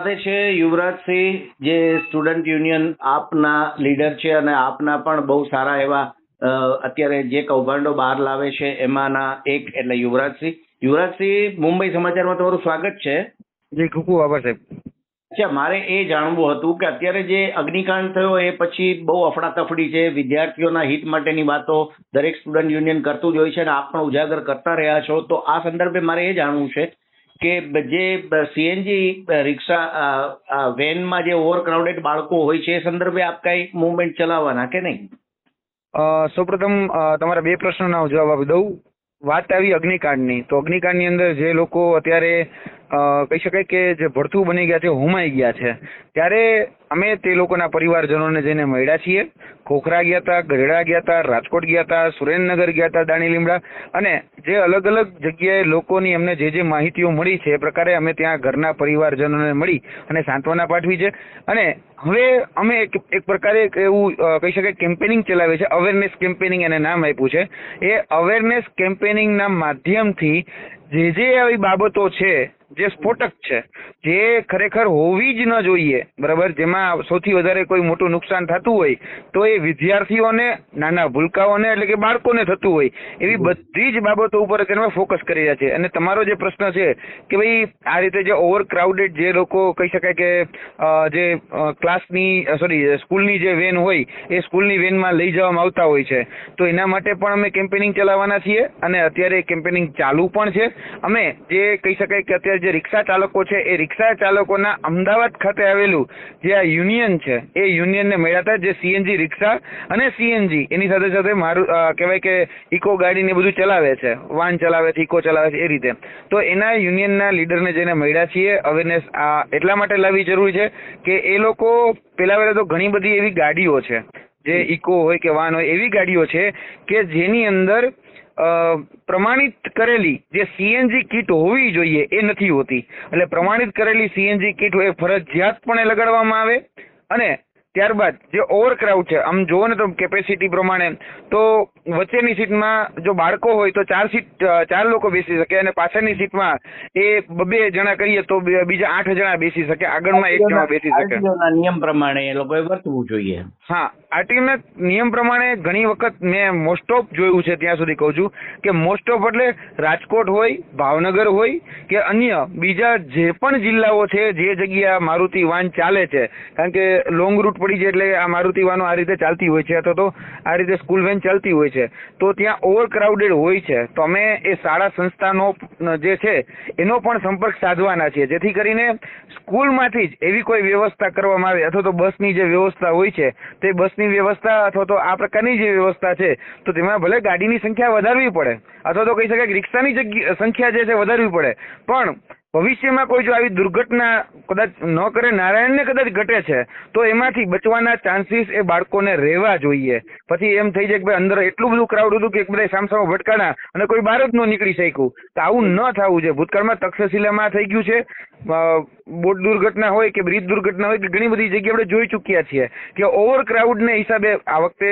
સાથે છે યુવરાજસિંહ જે સ્ટુડન્ટ યુનિયન આપના લીડર છે અને આપના પણ બહુ સારા એવા અત્યારે જે કૌભાંડો બહાર લાવે છે એમાંના એક એટલે યુવરાજસિંહ. યુવરાજસિંહ મુંબઈ સમાચારમાં તમારું સ્વાગત છે. જી ખૂબ ખૂબ આભાર સાહેબ. અચ્છા મારે એ જાણવું હતું કે અત્યારે જે અગ્નિકાંડ થયો એ પછી બહુ અફડાતફડી છે વિદ્યાર્થીઓના હિત માટેની વાતો દરેક સ્ટુડન્ટ યુનિયન કરતું જ હોય છે અને આપ પણ ઉજાગર કરતા રહ્યા છો. તો આ સંદર્ભે મારે એ જાણવું છે કે જે સીએનજી રિક્ષા વેનમાં જે ઓવરક્રાઉડેડ બાળકો હોય છે, એ સંદર્ભે આપ કઈ મુવમેન્ટ ચલાવવાના કે નહીં? સૌપ્રથમ તમારા બે પ્રશ્નોના જવાબ આપી દઉં. વાત આવી અગ્નિકાંડની. તો અગ્નિકાંડની અંદર જે લોકો અત્યારે કહી શકાય કે જે ભડથું બની ગયા છે, હોમાઈ ગયા છે. ત્યારે અમે તે લોકોના પરિવારજનોને જઈને મળ્યા છીએ. ખોખરા ગયા હતા ગઢડા ગયા હતા રાજકોટ ગયા હતા સુરેન્દ્રનગર ગયા હતા દાણી લીમડા અને જે અલગ અલગ જગ્યાએ લોકોની અમને જે જે માહિતીઓ મળી છે, એ પ્રકારે અમે ત્યાં ઘરના પરિવારજનોને મળી અને સાંત્વના પાઠવી છે. અને હવે અમે એક પ્રકારે એવું કહી શકાય કેમ્પેનિંગ ચલાવે છે, અવેરનેસ કેમ્પેનિંગ એને નામ આપ્યું છે. એ અવેરનેસ કેમ્પેનિંગના માધ્યમથી જે જે આવી બાબતો છે જે સ્ફોટક છે જે ખરેખર હોવી જ ન જોઈએ બરાબર? જેમાં સૌથી વધારે કોઈ મોટું નુકસાન થતું હોય તો એ વિદ્યાર્થીઓને નાના ભૂલકાઓને એટલે કે બાળકોને થતું હોય એવી બધી જ બાબતો ઉપર અત્યારે ફોકસ કરી રહ્યા છે. અને તમારો જે પ્રશ્ન છે કે ભાઈ આ રીતે જે ઓવર ક્રાઉડેડ જે લોકો કહી શકાય કે જે ક્લાસની સોરી સ્કૂલની જે વેન હોય એ સ્કૂલની વેનમાં લઈ જવામાં આવતા હોય છે. તો એના માટે પણ અમે કેમ્પેનિંગ ચલાવવાના છીએ અને અત્યારે કેમ્પેનિંગ ચાલુ પણ છે. અમે જે કહી શકાય કે અત્યારે જે રિક્ષા ચાલકો છે, એ રિક્ષા ચાલકોના અમદાવાદ ખાતે આવેલું જે આ યુનિયન છે, એ યુનિયનને મળ્યા હતા, જે સીએનજી રિક્ષા અને સીએનજી એની સાથે સાથે મારું કહેવાય કે ઇકો ગાડીને બધું ચલાવે છે, વાન ચલાવે છે, ઇકો ચલાવે છે, એ રીતે. તો એના યુનિયનના લીડરને જઈને મળ્યા છીએ અવેરનેસ આ એટલા માટે લાવવી જરૂરી છે કે એ લોકો પહેલા તો ઘણી બધી એવી ગાડીઓ છે, જે ઇકો હોય કે વાન હોય, એવી ગાડીઓ છે કે જેની અંદર પ્રમાણિત કરેલી જે સીએનજી કીટ હોવી જોઈએ એ નથી હોતી. એટલે પ્રમાણિત કરેલી સીએનજી કીટ એ ફરજિયાતપણે લગાડવામાં આવે અને ત્યારબાદ જે ઓવરક્રાઉડ છે આમ જુઓ ને તો કેપેસિટી પ્રમાણે તો વચ્ચેની સીટમાં જો બાળકો હોય તો ચાર સીટ ચાર લોકો બેસી શકે અને પાછળની સીટમાં એ બબે જણા કરીએ તો બીજા આઠ જણા બેસી શકે આગળમાં એક જણા બેસી શકે. નિયમ પ્રમાણે એ લોકોએ વર્તવું જોઈએ. હા આરટીઓના નિયમ પ્રમાણે ઘણી વખત મેં મોસ્ટ ઓફ જોયું છે ત્યાં સુધી કહું છું કે મોસ્ટ ઓફ એટલે રાજકોટ હોય ભાવનગર હોય કે અન્ય બીજા જે પણ જિલ્લાઓ છે જે જગ્યા મારુતિ વાન ચાલે છે કારણ કે લોંગ રૂટ પડી જાય એટલે આ મારુતિ વાનો આ રીતે ચાલતી હોય છે, અથવા તો આ રીતે સ્કૂલ વેન ચાલતી હોય છે, તો ત્યાં ઓવર ક્રાઉડેડ હોય છે. તો અમે એ શાળા સંસ્થાનો જે છે, એનો પણ સંપર્ક સાધવાના છીએ. જેથી કરીને સ્કૂલમાંથી જ એવી કોઈ વ્યવસ્થા કરવામાં આવે, અથવા તો બસની જે વ્યવસ્થા હોય છે, તે બસની વ્યવસ્થા અથવા તો આ પ્રકારની જે વ્યવસ્થા છે, તો તેમાં ભલે ગાડીની સંખ્યા વધારવી પડે, અથવા તો કહી શકાય રિક્ષાની જગ્યા, સંખ્યા જે છે વધારવી પડે, પણ ભવિષ્યમાં કોઈ જો આવી દુર્ઘટના કદાચ ન કરે, નારાયણને કદાચ ઘટે છે, તો એમાંથી બચવાના ચાન્સીસ એ બાળકોને રહેવા જોઈએ. પછી એમ થઈ જાય કે ભાઈ અંદર એટલું બધું ક્રાઉડ હતું કે બધા સામસામા ભટકાણા અને કોઈ બહાર જ ન નીકળી શક્યું. તો આવું ન થવું છે ભૂતકાળમાં તક્ષશિલામાં થઈ ગયું છે. બોટ દુર્ઘટના હોય કે બ્રિજ દુર્ઘટના હોય કે ઘણી બધી જગ્યાએ આપણે જોઈ ચૂક્યા છીએ કે ઓવર ક્રાઉડને હિસાબે આ વખતે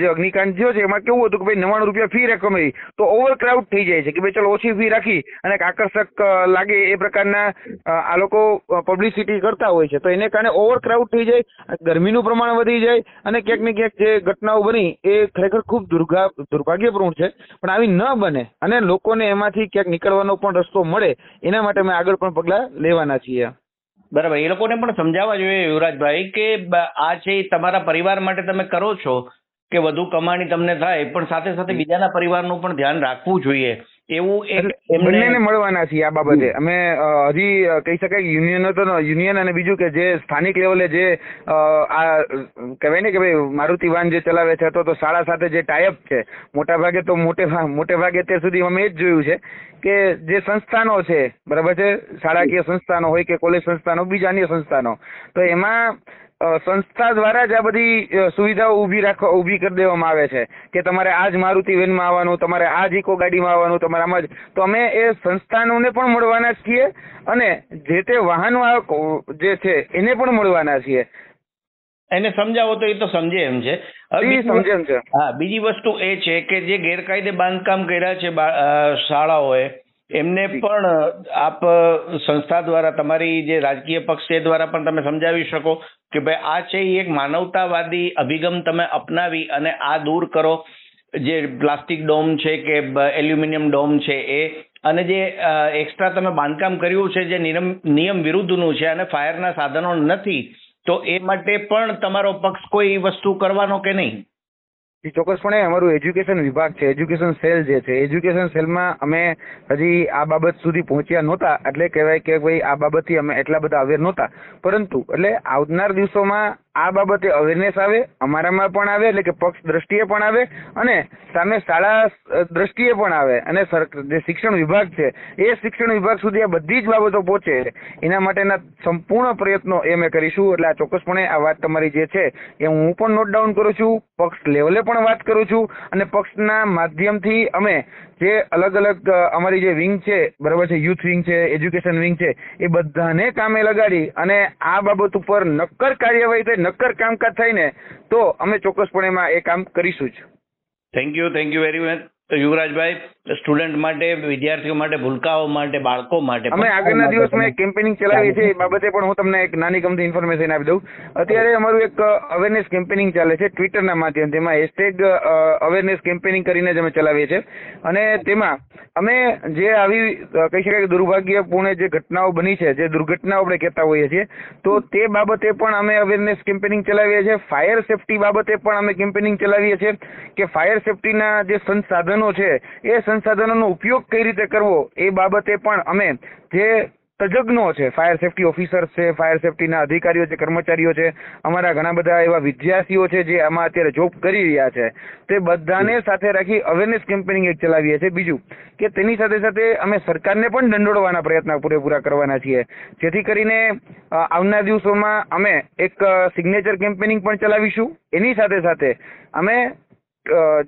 જે અગ્નિકાંડ થયો છે, એમાં કેવું હતું કે ભાઈ નવ્વાણું રૂપિયા ફી રકમ તો ઓવર ક્રાઉડ થઈ જાય છે કે ભાઈ ચલો ઓછી ફી રાખી અને આકર્ષક લાગે એ પ્રકારના આ લોકો પબ્લિસિટી કરતા હોય છે. તો એને કારણે ઓવરક્રાઉડ થઈ જાય ગરમીનું પ્રમાણ વધી જાય અને ક્યાંક ને ક્યાંક જે ઘટનાઓ બની એ ખરેખર ખૂબ દુર્ગા દુર્ભાગ્યપૂર્ણ છે. પણ આવી ન બને અને લોકોને એમાંથી ક્યાંક નીકળવાનો પણ રસ્તો મળે એના માટે અમે આગળ પણ પગલાં લેવાના છીએ. બરાબર. એ લોકોને પણ સમજાવવા જોઈએ યુવરાજભાઈ કે આ છે તમારા પરિવાર માટે તમે કરો છો કે વધુ કમાણી તમને થાય પણ સાથે સાથે બીજાના પરિવારનું પણ ધ્યાન રાખવું જોઈએ. એવું બંનેને મળવાના છીએ આ બાબતે. અમે હજી કહી શકાય કે યુનિયન તો યુનિયન અને બીજું કે જે સ્થાનિક લેવલે જે આ કહેવાય ને કે ભાઈ મારુતિ વાન જે ચલાવે છે તો તો શાળા સાથે જે ટાઈપ છે મોટા ભાગે તો મોટે મોટે ભાગે અત્યાર સુધી અમે એ જ જોયું છે કે જે સંસ્થાનો છે બરાબર છે શાળાકીય સંસ્થાનો હોય કે કોલેજ સંસ્થાનો બીજા અન્ય સંસ્થાનો તો એમાં સંસ્થા દ્વારા જ આ બધી સુવિધાઓ ઊભી રાખવા ઊભી કરી દેવામાં આવે છે કે તમારે આ જ મારુતિ વેનમાં આવવાનું તમારે આ જ ઇકો ગાડીમાં આવવાનું તમારે આમાં જ. તો અમે એ સંસ્થાનોને પણ મળવાના છીએ અને જે તે વાહન વાહકો જે છે એને પણ મળવાના છીએ. એને સમજાવો તો એ તો સમજે એમ છે. સમજે એમ છે. હા બીજી વસ્તુ એ છે કે જે ગેરકાયદે બાંધકામ કર્યા છે શાળાઓએ એમને પણ આપ સંસ્થા દ્વારા તમારી જે રાજકીય પક્ષ છે એ દ્વારા પણ તમે સમજાવી શકો કે ભાઈ આ છે એ એક માનવતાવાદી અભિગમ તમે અપનાવી અને આ દૂર કરો. જે પ્લાસ્ટિક ડોમ છે કે એલ્યુમિનિયમ ડોમ છે એ. અને જે એક્સ્ટ્રા તમે બાંધકામ કર્યું છે જે નિયમ નિયમ વિરુદ્ધનું છે અને ફાયરના સાધનો નથી તો એ માટે પણ તમારો પક્ષ કોઈ વસ્તુ કરવાનો કે નહીં? જી ચોક્કસપણે અમારું એજ્યુકેશન વિભાગ છે એજ્યુકેશન સેલ જે છે એજ્યુકેશન સેલમાં અમે હજી આ બાબત સુધી પહોંચ્યા નહોતા, એટલે કહેવાય કે ભાઈ આ બાબતથી અમે એટલા બધા અવેર નહોતા. પરંતુ એટલે આવનાર દિવસોમાં આ બાબતે અવેરનેસ આવે, અમારામાં પણ આવે, એટલે કે પક્ષ દ્રષ્ટિએ પણ આવે અને સામે શાળા દ્રષ્ટિએ પણ આવે અને જે શિક્ષણ વિભાગ છે, એ શિક્ષણ વિભાગ સુધી આ બધી જ બાબતો પહોંચે. એના માટેના સંપૂર્ણ પ્રયત્નો એ મેં કરીશું, એટલે આ ચોક્કસપણે આ વાત તમારી જે છે, એ હું પણ નોટ ડાઉન કરું છું, પક્ષ લેવલે પણ વાત કરું છું, અને પક્ષના માધ્યમથી અમે જે અલગ અલગ, અમારી જે વિંગ છે, બરાબર છે યુથ વિંગ છે એજ્યુકેશન વિંગ છે, એ બધાને કામે લગાડી અને આ બાબત ઉપર નક્કર કાર્યવાહી થાય નક્કર કામકાજ થાય ને તો અમે ચોક્કસપણે એમાં એ કામ કરીશું જ. Thank you thank you very much યુવરાજભાઈ student માટે વિદ્યાર્થીઓ માટે ભૂલકાઓ માટે બાળકો માટે અમે આગળના દિવસમાં એક કેમ્પેનિંગ ચલાવીએ છીએ એ બાબતે પણ હું તમને એક નાની ગમતી ઇન્ફોર્મેશન આપી દઉં. અત્યારે અમારું એક અવેરનેસ કેમ્પેનિંગ ચાલે છે ટ્વિટરના માધ્યમ તેમાં હેશટેગ અવેરનેસ કેમ્પેનિંગ કરીને જ અમે ચલાવીએ છીએ. અને તેમાં અમે જે આવી કહી શકાય કે દુર્ભાગ્યપૂર્ણ જે ઘટનાઓ બની છે જે દુર્ઘટનાઓ આપણે કહેતા હોઈએ છીએ તો તે બાબતે પણ અમે અવેરનેસ કેમ્પેનિંગ ચલાવીએ છીએ. ફાયર સેફટી બાબતે પણ અમે કેમ્પેનિંગ ચલાવીએ છીએ કે ફાયર સેફટીના જે સંસાધનો છે, એ સંસાધનોનો ઉપયોગ કઈ રીતે કરવો, એ બાબતે પણ અમે જે તજજ્ઞો છે ફાયર સેફટી ઓફિસર્સ છે ફાયર સેફટીના અધિકારીઓ છે, કર્મચારીઓ છે, અમારા ઘણા બધા એવા વિદ્યાર્થીઓ છે જે આમાં અત્યારે જોબ કરી રહ્યા છે, તે બધાને સાથે રાખી અવેરનેસ કેમ્પેનિંગ એક ચલાવીએ છીએ. બીજું કે તેની સાથે સાથે અમે સરકારને પણ દંડોળવાના પ્રયત્ન પૂરેપૂરા કરવાના છીએ. જેથી કરીને આવનાર દિવસોમાં અમે એક સિગ્નેચર કેમ્પેનિંગ પણ ચલાવીશું. એની સાથે સાથે અમે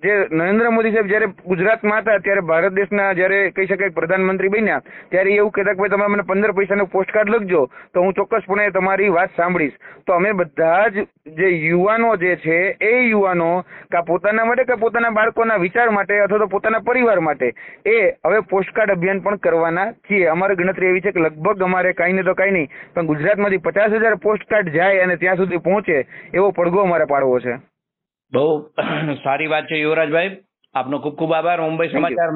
જે નરેન્દ્ર મોદી સાહેબ જ્યારે ગુજરાતમાં હતા, ત્યારે ભારત દેશના જ્યારે કહી શકાય પ્રધાનમંત્રી બન્યા, ત્યારે એવું કહેતા કે ભાઈ તમે મને પંદર પૈસાનો પોસ્ટકાર્ડ લખજો, તો હું ચોક્કસપણે તમારી વાત સાંભળીશ. તો અમે બધા જ જે યુવાનો જે છે, એ યુવાનો કાં પોતાના માટે કે પોતાના બાળકોના વિચાર માટે અથવા તો પોતાના પરિવાર માટે, એ હવે પોસ્ટકાર્ડ અભિયાન પણ કરવાના છીએ. અમારી ગણતરી એવી છે કે લગભગ અમારે કાંઈ ને તો કાંઈ નહીં, પણ ગુજરાતમાંથી પચાસ હજાર પોસ્ટકાર્ડ જાય અને ત્યાં સુધી પહોંચે એવો પડઘો અમારે પાડવો છે. બહુ સારી વાત છે યુવરાજભાઈ. આપનો ખૂબ ખૂબ આભાર. મુંબઈ સમાચાર